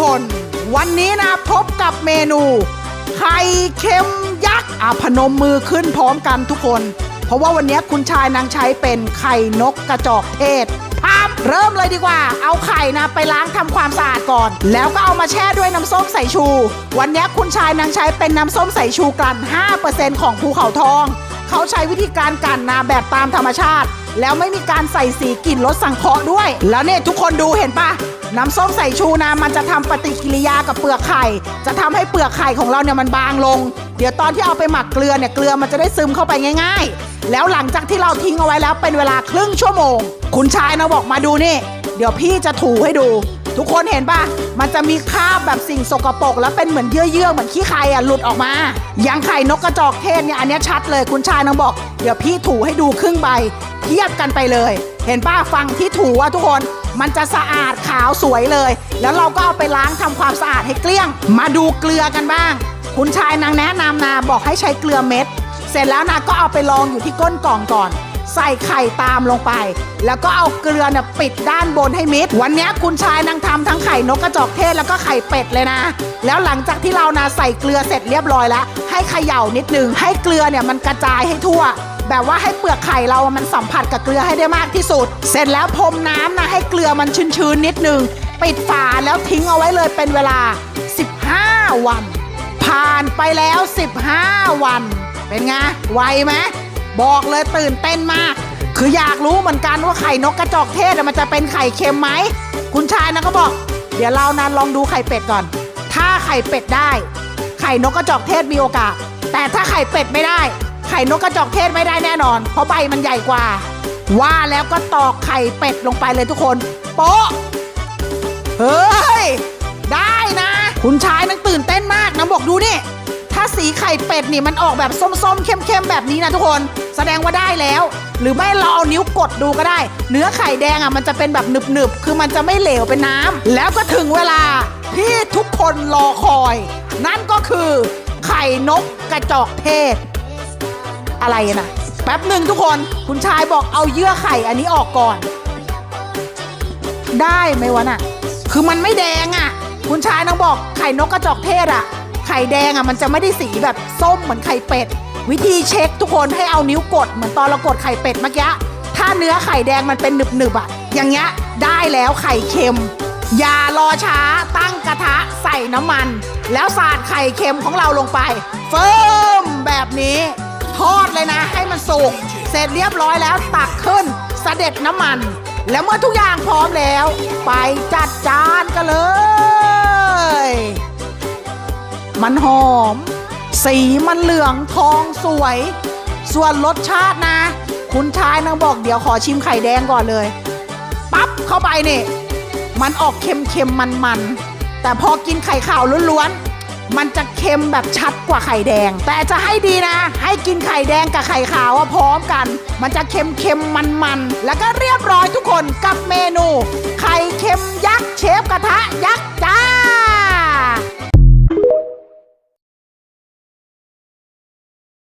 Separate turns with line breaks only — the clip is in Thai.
คน วันนี้นะพบกับเมนูไข่เค็มยักษ์อะพนมมือขึ้นพร้อมกันทุกคน เพราะว่าวันนี้คุณชายนางใช้เป็นไข่นกกระจอกเทศพามเริ่มเลยดีกว่า เอาไข่นะไปล้างทำความสะอาดก่อน แล้วก็เอามาแช่ด้วยน้ำส้มสายชู วันนี้คุณชายนางใช้เป็นน้ำส้มสายชูกลั่น 5%ของภูเขาทอง เขาใช้วิธีการกั่นนาแบบตามธรรมชาติ แล้วไม่มีการใส่สีกลิ่นรสสังเคราะห์ด้วย แล้วเนี่ยทุกคนดูเห็นปะน้ำส้มใสายชูนะมันจะทำปฏิกิริยากับเปลือกไข่ จะทำให้เปลือกไข่ของเราเนี่ยมันบางลง เดี๋ยวตอนที่เอาไปหมักเกลือเนี่ยเกลือมันจะได้ซึมเข้าไปง่าย ๆ แล้วหลังจากที่เราทิ้งเอาไว้แล้วเป็นเวลาครึ่งชั่วโมง คุณชายนะบอกมาดูนี่ เดี๋ยวพี่จะถูให้ดู ทุกคนเห็นปะมันจะมีคราบแบบสิ่งสกปรกแล้วเป็นเหมือนเยื่อๆเหมือนขี้ไข่อะหลุดออกมาย่างไข่นกกระจอกเทศเนี่ยอันนี้ชัดเลยคุณชายนางบอก เดี๋ยวพี่ถูให้ดูครึ่งใบ เทียบกันไปเลย เห็นป้าฟังที่ถูอะทุกคนมันจะสะอาดขาวสวยเลย แล้วเราก็เอาไปล้างทำความสะอาดให้เกลี้ยง มาดูเกลือกันบ้าง คุณชายนางแนะนำนาบอกให้ใช้เกลือเม็ด เสร็จแล้วนาก็เอาไปลองอยู่ที่ก้นกล่องก่อน ใส่ไข่ตามลงไป แล้วก็เอาเกลือเนี่ยปิดด้านบนให้มิด วันนี้คุณชายนางทำทั้งไข่นกกระจอกเทศแล้วก็ไข่เป็ดเลยนะ แล้วหลังจากที่เรานาใส่เกลือเสร็จเรียบร้อยแล้ว ให้เขย่านิดนึง ให้เกลือเนี่ยมันกระจายให้ทั่วแบบว่าให้เปลือกไข่เรามันสัมผัสกับเกลือให้ได้มากที่สุด เสร็จแล้วพรมน้ำนะให้เกลือมันชื้นๆนิดนึง ปิดฝาแล้วทิ้งเอาไว้เลยเป็นเวลา 15 วัน ผ่านไปแล้ว 15 วัน เป็นไง ไวไหม บอกเลยตื่นเต้นมาก คืออยากรู้เหมือนกันว่าไข่นกกระจอกเทศมันจะเป็นไข่เค็มไหม คุณชายนะก็บอก เดี๋ยวเรานั้นลองดูไข่เป็ดก่อน ถ้าไข่เป็ดได้ ไข่นกกระจอกเทศมีโอกาส แต่ถ้าไข่เป็ดไม่ได้ ไข่นกกระจอกเทศไม่ได้แน่นอน เพราะใบมันใหญ่กว่า ว่าแล้วก็ตอกไข่เป็ดลงไปเลยทุกคน โป๊ะ เฮ้ย ได้นะ คุณชายนังตื่นเต้นมากนะบอกดูนี่ สีไข่เป็ดนี่มันออกแบบส้มๆ เข้มๆ แบบนี้นะทุกคน แสดงว่าได้แล้ว หรือไม่เราเอานิ้วกดดูก็ได้ เนื้อไข่แดงอะมันจะเป็นแบบหนึบๆ คือมันจะไม่เหลวเป็นน้ำแล้วก็ถึงเวลาที่ทุกคนรอคอย นั่นก็คือ ไข่นกกระจอกเทศ อะไรนะแป๊บหนึ่งทุกคนคุณชายบอกเอาเยื่อไข่อันนี้ออกก่อน ได้ไหมวะน่ะ คือมันไม่แดงอะ คุณชายน้องบอกไข่นกกระจอกเทศอะ ไข่แดงอะมันจะไม่ได้สีแบบส้มเหมือนไข่เป็ด วิธีเช็คทุกคนให้เอานิ้วกดเหมือนตอนเรากดไข่เป็ดเมื่อกี้ถ้าเนื้อไข่แดงมันเป็นหนึบๆอะ อย่างเงี้ยได้แล้วไข่เค็ม อย่ารอช้าตั้งกระทะใส่น้ำมัน แล้วสาดไข่เค็มของเราลงไป เฟิร์มแบบนี้ ทอดเลยนะให้มันสุกเสร็จเรียบร้อยแล้วตักขึ้นสเสด็จน้ำมัน แล้วเมื่อทุกอย่างพร้อมแล้ว ไปจัดจานกันเลย มันหอม สีมันเหลืองทองสวย ส่วนรสชาตินะ คุณชายนางบอกเดี๋ยวขอชิมไข่แดงก่อนเลย ปั๊บเข้าไปนี่ มันออกเค็มๆมันๆแต่พอกินไข่ขาวล้วนๆ มันจะเค็มแบบชัดกว่าไข่แดง แต่จะให้ดีนะ ให้กินไข่แดงกับไข่ขาวพร้อมกัน มันจะเค็มๆมันๆแล้วก็เรียบร้อยทุกคนกับเมนู ไข่เค็มยักษ์เชฟกระทะยักษ์